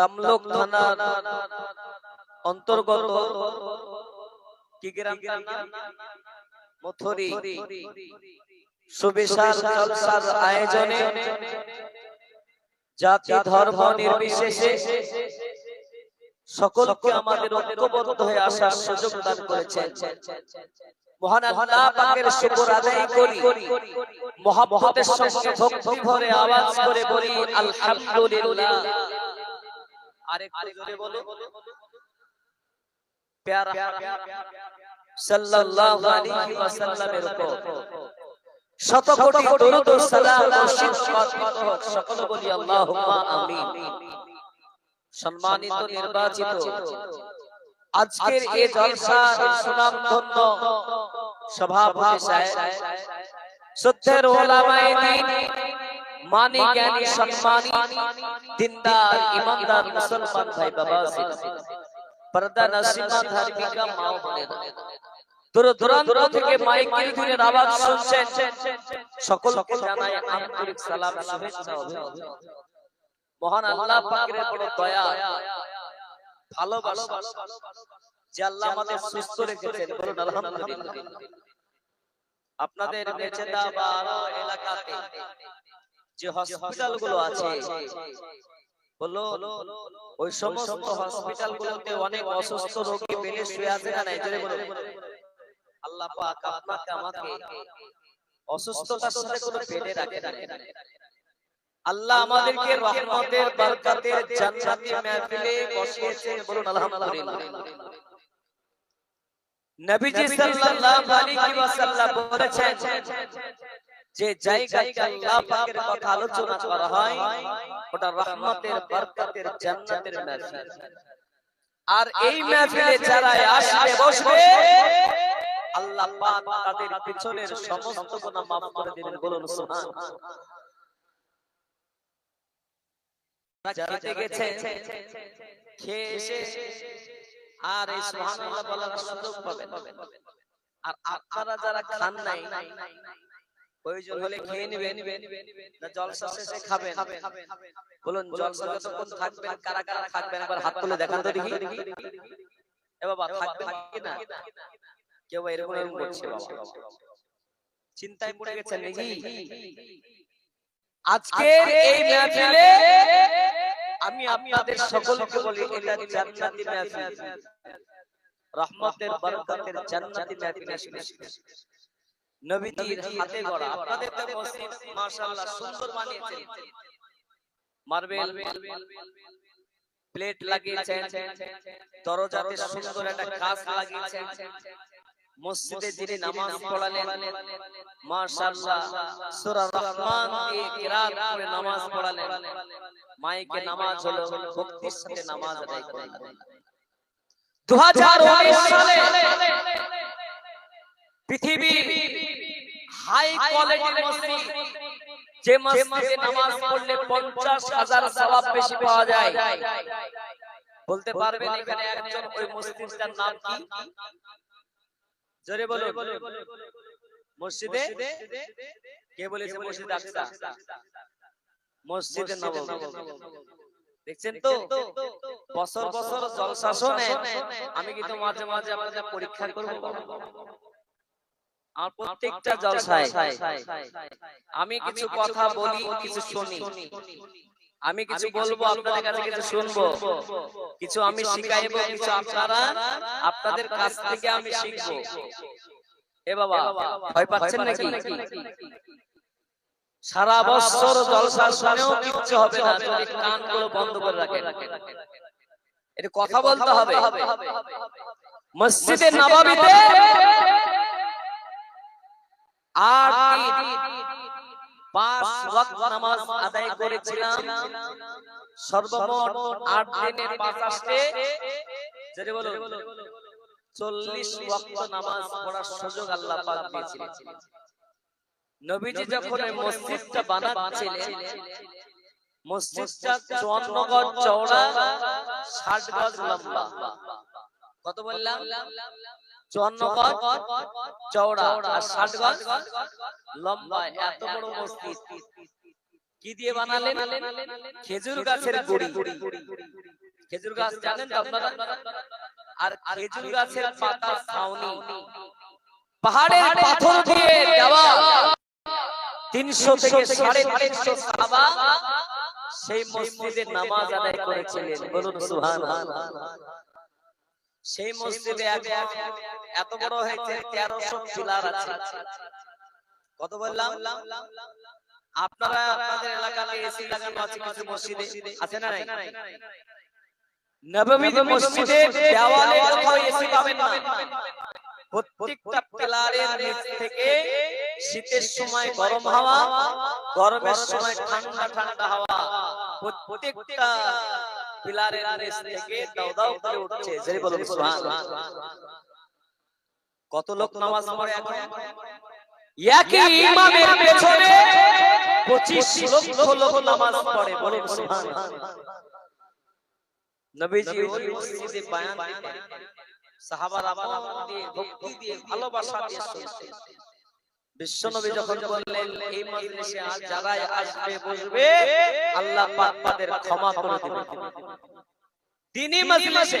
তামলুক থানার অন্তর্গত কি গ্রাম মথুরি। সুবিশাল আয়োজনে জাতি ধর্ম নির্বিশেষে সকলকে আমাদের ঐক্যবদ্ধ হয়ে আসার সুযোগ দান করেছেন। মহান করি সঙ্গে আওয়াজ করে বলি, আলহামদুলিল্লাহ। আরেকটু জোরে বলো। প্যারা সাল্লাল্লাহু আলাইহি ওয়াসাল্লামের উপর। শত কোটি দরুদ ও সালাম বর্ষিত হোক সকল বলি আল্লাহুম্মা আমিন। সম্মানিত নির্বাচিত। আজকের এই জলসার সভাপতি সাহেব সত্যের ওলামায়ে দ্বীন মানি জ্ঞানী সম্মানী দিনদার ইমানদার মুসলমান ভাই বাবা পর্দা নসিমা ধার্মিকা মাও বোনেরা দূর থেকে মাইকের ধুনের আওয়াজ শুনছেন। সকলকে জানাই আন্তরিক সালাম শুভেচ্ছা মহান আল্লাহ পাকের বড় দয়া ভালোবাসা। যে আল্লাহ আমাদের সুস্থ রেখেছেন বলুন আলহামদুলিল্লাহ। আপনাদের মেচেদা বা আরও এলাকাতে যে হসপিটালগুলো আছে বলো ওই সমস্ত হসপিটাল গুলোতে অনেক অসুস্থ রোগী পেলে শুয়ে আছে না নাই? জোরে বলুন। আল্লাহ পাক আপনাকে আমাকে অসুস্থতার সাথে কোনো পেটে রাখে। না আল্লাহ আমাদেরকে রহমতের বরকতের জান্নাতি মাহফিলে বসিয়েছেন বলুন আলহামদুলিল্লাহ। নবীজি সাল্লাল্লাহু আলাইহি ওয়াসাল্লাম বলেছেন যে জায়গায় আল্লাহ পাকের কথা আলোচনা করা হয় ওটা রহমতের বরকতের জান্নাতের মাহফিল আর এই মাহফিলে যারা আসবে বসবে আল্লাহ পাক তাদের পিছনের সমস্ত গুনাহ maaf করে দিবেন বলুন সুবহানাল্লাহ খেতে গেছে খেয়ে এসে আর এই সুবহানাল্লাহ বলার সুযোগ পাবেন। আর আপনারা যারা খান নাই প্রয়োজন হলে খেয়ে নেবেন। না জলসা শেষে খাবেন। বলুন জলসা যতক্ষণ থাকবেন? কারা কারা থাকবেন? একবার হাত তুলে দেখান তো দেখি। এ বাবা থাকবেন কি না? কেউ এরকম এরকম করছে বাবা। চিন্তায় পড়ে গেছেন নাকি? আজকে এই মাহফিলে আমি আপনাদের সকলকে বলি এটা জান্নাতি মাহফিল। রহমতের বরকতের জান্নাতি মাহফিল। নবীজির হাতে গড়া। আপনাদের তো মসজিদ মাশাআল্লাহ সুন্দর বানিয়েছেন। মার্বেল প্লেট লাগিয়েছেন। দরজাতে সুন্দর একটা কাজ লাগিয়েছেন। মসজিদে যিনি নামাজ পড়ালেন মাশাআল্লাহ সূরা রহমান দিয়ে কিরাত করে নামাজ পড়ালেন। মাইকে নামাজ হলো ভক্তির সাথে নামাজ আদায় করলেন 2019 সালে পৃথিবী হাই কোয়ালিটির মসজিদ, যে মসজিদে নামাজ পড়লে 50000 সওয়াব বেশি পাওয়া যায়। বলতে পারবেন এখানে একজন ওই মসজিদটার নাম কি? জোরে মসজিদে কে বলেছে মসজিদ আকসা? মসজিদে নববী দেখছেন তো? বছর বছর জলসা শোনে আমি কিন্তু মাঝে মাঝে আপনাদের পরীক্ষা করব। আর প্রত্যেকটা জলসায়। আমি কিছু কথা বলি কিছু শুনি। আমি কিছু বলব আপনাদের কাছে কিছু শুনব। কিছু আমি শিখাইবো কিছু আপনারা আপনাদের কাছ থেকে আমি শিখব। এ বাবা ভয় পাচ্ছেন নাকি? সারা বছর জলসা শুনেও কিচ্ছু হবে না যদি বন্ধ করে রাখেন। এটা কথা বলতে হবে। মসজিদে নববীতে আট পাঁচ ওয়াক্ত নামাজ আদায় করেছিলাম। সর্বমোট আট দিনের পাঁচাশটে যেটা বলো চল্লিশ ওয়াক্ত নামাজ পড়ার সুযোগ আল্লাহ পাক দিয়েছিলেন। নবীজি যখন মসজিদটা বানাচ্ছিলেন মসজিদটা চুয়ান্ন গজ চওড়া ষাট গজ লম্বা। কত বললাম? কি দিয়ে খেজুর গাছের গুড়ি। খেজুর গাছ জানেন আর খেজুর গাছের পাতা ছাউনি। পাহাড়ের পাথর দিয়ে দেওয়া। তিনশো থেকে সাড়ে তিনশো সাহাবা সেই মসজিদে নামাজ আদায় করেছিলেন। বলুন সুহান সেই মসজিদে এত বড় হয়েছে তেরোশো পিলার আছে। কত বললাম? আপনারা আপনাদের এলাকাতে এসি লাগানো আছে কিছু মসজিদে? আছে না নাই? নবমী মসজিদে দেওয়ালে কোথাও এসি পাবেন না প্রত্যেকটা পিলারের নিচ থেকে শীতের সময় গরম হাওয়া গরমের সময় ঠান্ডা ঠান্ডা হাওয়া। প্রত্যেকটা পিলারের নিচ থেকে দাও দাও করে উঠছে বলুন সুবহান কত লোক নামাজ পড়ে এখন একই ইমামের পেছনে 25 লক্ষ লোক নামাজ পড়ে বলুন সুবহান নবীজি ওই মসজিদে বয়ান দিতেন। সাহাবারা ভক্তি দিয়ে ভালোবাসা দিয়ে শুনতেন। বিশ্বনবী যখন বললেন, এই মজলিসে আজ যারাই আসবে, বসবে, আল্লাহ পাক তাদের ক্ষমা করে দিবেন। তিনি মজলিসে